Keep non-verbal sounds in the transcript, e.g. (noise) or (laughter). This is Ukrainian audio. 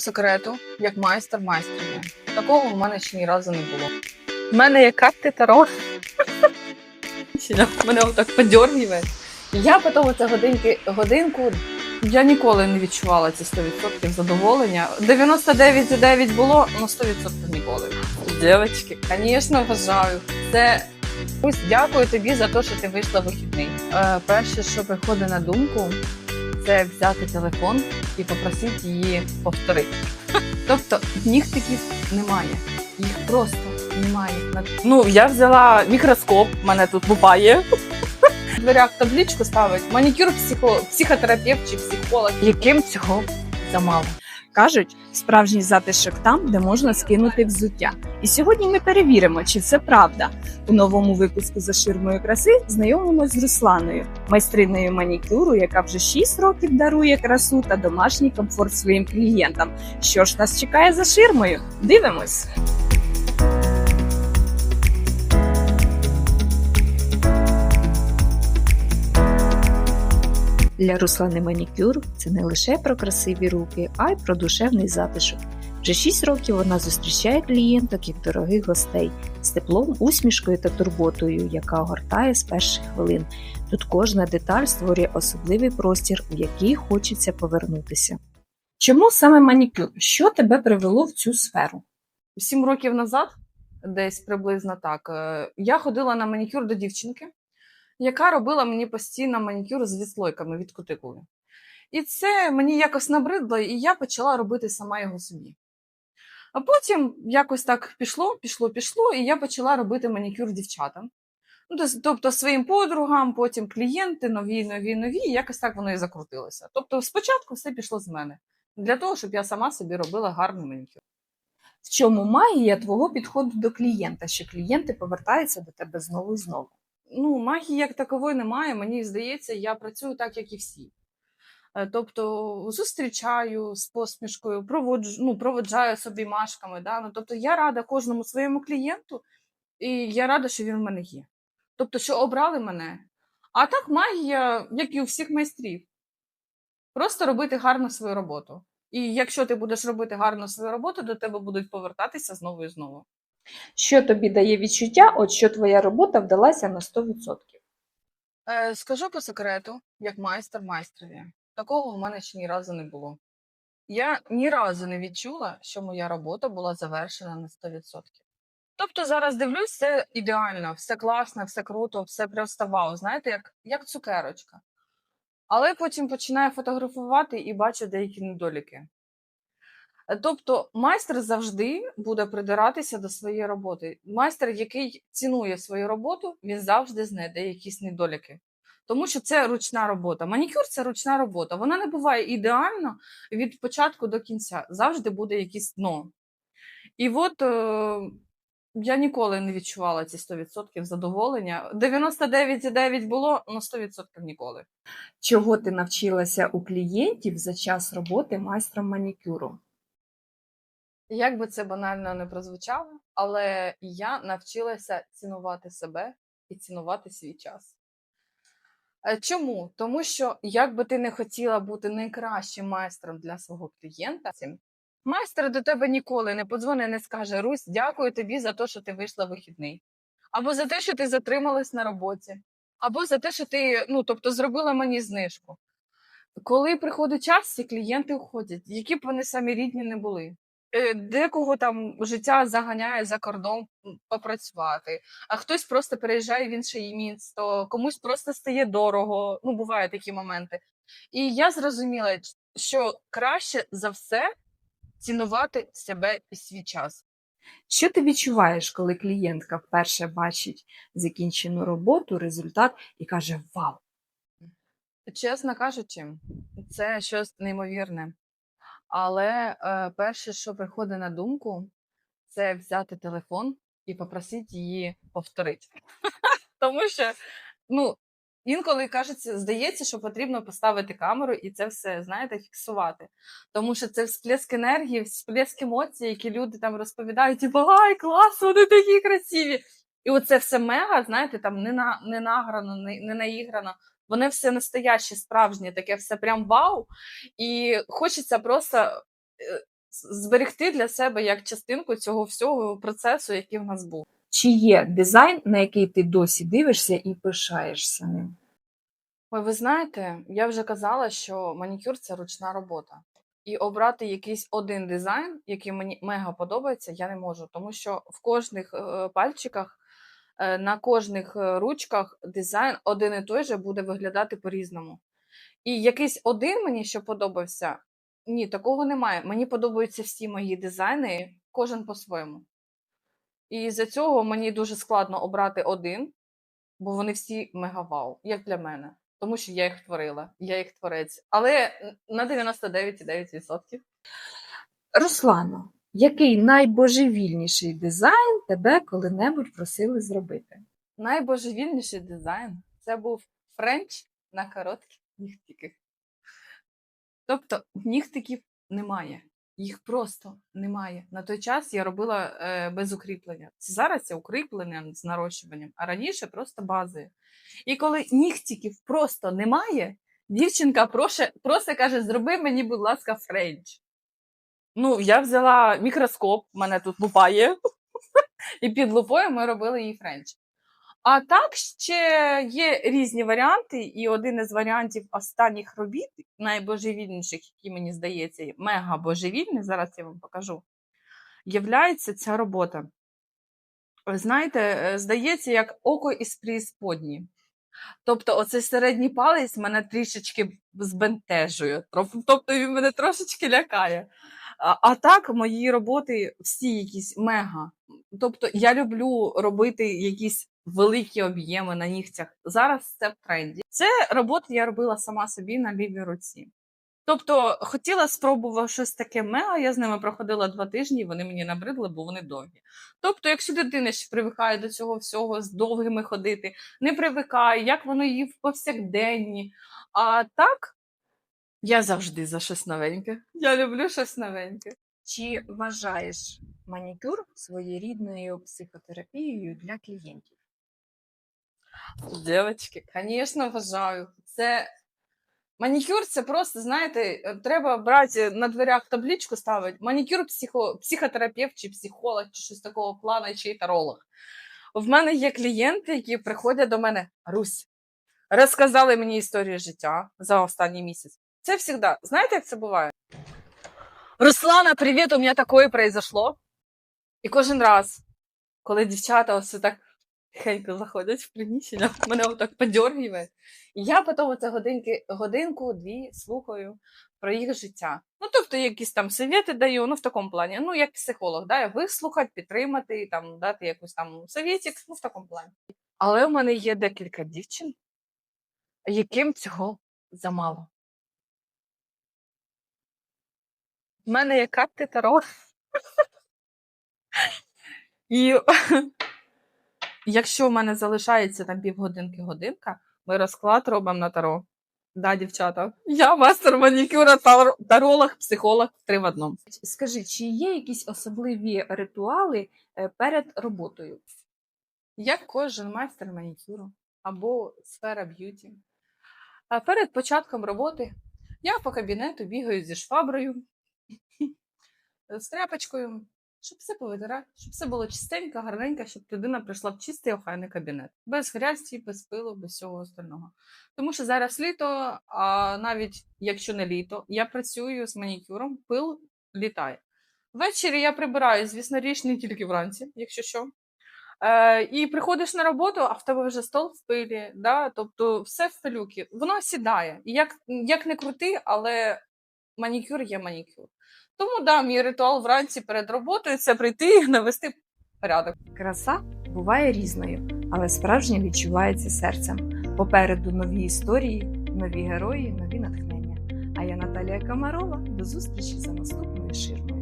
по секрету, як майстер майстриня. Такого в мене ще ні разу не було. У мене є карти Таро. Мене отак подьоргує. Я потім це годинки, годинку. Я ніколи не відчувала ці 100% задоволення. 99,9 було, але 100% ніколи. Дівчатки, звісно, вважаю. Це ось дякую тобі за те, що ти вийшла в вихідний. Е, перше, що приходить на думку, це взяти телефон і попросити її повторити. Тобто нігтиків немає, їх просто немає. Ну, я взяла мікроскоп, мене тут бупає. В дверях табличку ставить манікюр психо... психотерапевт чи психолог. Яким цього замало? Кажуть, справжній затишок там, де можна скинути взуття. І сьогодні ми перевіримо, чи це правда. У новому випуску за ширмою краси знайомимось з Русланою, майстриною манікюру, яка вже 6 років дарує красу та домашній комфорт своїм клієнтам. Що ж нас чекає за ширмою? Дивимось! Для Руслани манікюр це не лише про красиві руки, а й про душевний затишок. Вже 6 років вона зустрічає клієнток як дорогих гостей з теплом, усмішкою та турботою, яка огортає з перших хвилин. Тут кожна деталь створює особливий простір, у який хочеться повернутися. Чому саме манікюр? Що тебе привело в цю сферу? Сім років назад, десь приблизно так, е, я ходила на манікюр до дівчинки, яка робила мені постійно манікюр з відслойками від кутикули. І це мені якось набридло, і я почала робити сама його собі. А потім якось так пішло, пішло, пішло, і я почала робити манікюр дівчатам. Ну, тобто своїм подругам, потім клієнти, нові, нові, нові, і якось так воно і закрутилося. Тобто, спочатку все пішло з мене, для того, щоб я сама собі робила гарний манікюр. В чому магія твого підходу до клієнта, що клієнти повертаються до тебе знову і знову? Ну, магії як такової немає. Мені здається, я працюю так, як і всі. Е, Тобто зустрічаю з посмішкою, проводжу, ну, проводжаю собі машками. Да? Ну, тобто я рада кожному своєму клієнту, і я рада, що він в мене є. Тобто, що обрали мене. А так магія, як і у всіх майстрів. Просто робити гарно свою роботу. І якщо ти будеш робити гарно свою роботу, до тебе будуть повертатися знову і знову. Що тобі дає відчуття, от що твоя робота вдалася на 100%? Е, скажу по секрету, як майстер майстрові. Такого в мене ще ні разу не було. Я ні разу не відчула, що моя робота була завершена на 100%. Тобто зараз дивлюсь, все ідеально, все класно, все круто, все просто вау, знаєте, як, як цукерочка. Але потім починаю фотографувати і бачу деякі недоліки. Тобто майстер завжди буде придиратися до своєї роботи. Майстер, який цінує свою роботу, він завжди знайде якісь недоліки. Тому що це ручна робота. Манікюр це ручна робота. Вона не буває ідеально від початку до кінця. Завжди буде якесь дно. І от е, я ніколи не відчувала ці 100% задоволення. 99,9 було, але 100% ніколи. Чого ти навчилася у клієнтів за час роботи майстром манікюру? Як би це банально не прозвучало, але я навчилася цінувати себе і цінувати свій час. Е, Чому? Тому що як би ти не хотіла бути найкращим майстром для свого клієнта, майстер до тебе ніколи не подзвонить, не скаже: Русь, дякую тобі за те, що ти вийшла в вихідний, або за те, що ти затрималась на роботі, або за те, що ти ну, тобто, зробила мені знижку. Коли приходить час, ці клієнти уходять, які б вони самі рідні не були. Е, Декого там життя заганяє за кордон попрацювати, а хтось просто переїжджає в інше місто, комусь просто стає дорого. Ну, бувають такі моменти. І я зрозуміла, що краще за все цінувати себе і свій час. Що ти відчуваєш, коли клієнтка вперше бачить закінчену роботу, результат і каже: Вау! Чесно кажучи, це щось неймовірне. Але е, перше, що приходить на думку, це взяти телефон і попросити її повторити. (laughs) Тому що, ну, інколи кажеться, здається, що потрібно поставити камеру і це все, знаєте, фіксувати. Тому що це всплеск енергії, всплеск емоцій, які люди там розповідають, типу, ай, клас, вони такі красиві. І оце все мега, знаєте, там не, на, не награно, не, не наіграно. Воно все настояще, справжнє, таке все прям вау. І хочеться просто е, зберегти для себе як частинку цього всього процесу, який в нас був. Чи є дизайн, на який ти досі дивишся і пишаєшся ним? Ой, ви знаєте, я вже казала, що манікюр це ручна робота. І обрати якийсь один дизайн, який мені мега подобається, я не можу, тому що в кожних е, пальчиках, на кожних е, ручках дизайн один і той же буде виглядати по-різному. І якийсь один мені що подобався, ні, такого немає. Мені подобаються всі мої дизайни, кожен по-своєму. І за цього мені дуже складно обрати один, бо вони всі мега вау, як для мене. Тому що я їх творила, я їх творець. Але на 99,9%. Руслано, який найбожевільніший дизайн тебе коли-небудь просили зробити? Найбожевільніший дизайн це був френч на коротких нігтиках. Тобто нігтиків немає. Їх просто немає. На той час я робила е, без укріплення. Це зараз це укріплення з нарощуванням, а раніше просто базою. І коли нігтиків просто немає, дівчинка проше, просто каже: зроби мені, будь ласка, френч. Ну, я взяла мікроскоп, мене тут лупа є, і під лупою ми робили їй френч. А так ще є різні варіанти, і один із варіантів останніх робіт, найбожевільніших, які мені здається, мега божевільний, зараз я вам покажу, являється ця робота. Знаєте, е, здається, як око із преісподні. Тобто, оцей середній палець мене трішечки збентежує, тобто він мене трошечки лякає. А, так, мої роботи всі якісь мега. Тобто, я люблю робити якісь великі об'єми на нігтях. Зараз це в тренді. Це роботи я робила сама собі на лівій руці. Тобто, хотіла спробувати щось таке мега, я з ними проходила два тижні, і вони мені набридли, бо вони довгі. Тобто, якщо людина ще привикає до цього всього з довгими ходити, не привикає, як воно її в повсякденні. А так, я завжди за щось новеньке. Я люблю щось новеньке. Чи вважаєш манікюр своєрідною психотерапією для клієнтів? Дівчатки, звісно, вважаю. Це манікюр це просто, знаєте, е, треба брати на дверях табличку ставити. Манікюр психо... психотерапевт чи психолог, чи щось такого плану, чи таролог. В мене є клієнти, які приходять до мене, Русь, розказали мені історію життя за останній місяць. Це завжди, знаєте, як це буває? Руслана, привіт, у мене таке произошло. І кожен раз, коли дівчата ось так тихенько заходять в приміщення, (laughs) мене отак подьоргує. І я потім оце годинки, годинку-дві слухаю про їх життя. Ну, тобто, якісь там совєти даю, ну в такому плані, ну, як психолог, да, вислухати, підтримати, там, дати якусь там совєтик, ну, в такому плані. Але в мене є декілька дівчин, яким цього замало. В мене є карти Таро. І якщо в мене залишається там півгодинки годинка, ми розклад робимо на таро. Да, дівчата. Я мастер манікюра, таролог, психолог три в одному. Скажи, чи є якісь особливі ритуали е, перед роботою? Як кожен майстер манікюру або сфера б'юті. А перед початком роботи я по кабінету бігаю зі шваброю, з тряпочкою, щоб все повитирати, щоб все було чистенько, гарненько, щоб людина прийшла в чистий охайний кабінет. Без грязі, без пилу, без всього остального. Тому що зараз літо, а навіть якщо не літо, я працюю з манікюром, пил літає. Ввечері я прибираю, звісно, річ не тільки вранці, якщо що. Е, і приходиш на роботу, а в тебе вже стол в пилі, да? тобто все в пилюки. Воно сідає. Як, як не крути, але манікюр є манікюр. Тому да, мій ритуал вранці перед роботою це прийти і навести порядок. Краса буває різною, але справжня відчувається серцем. Попереду нові історії, нові герої, нові натхнення. А я Наталія Комарова. До зустрічі за наступною ширмою.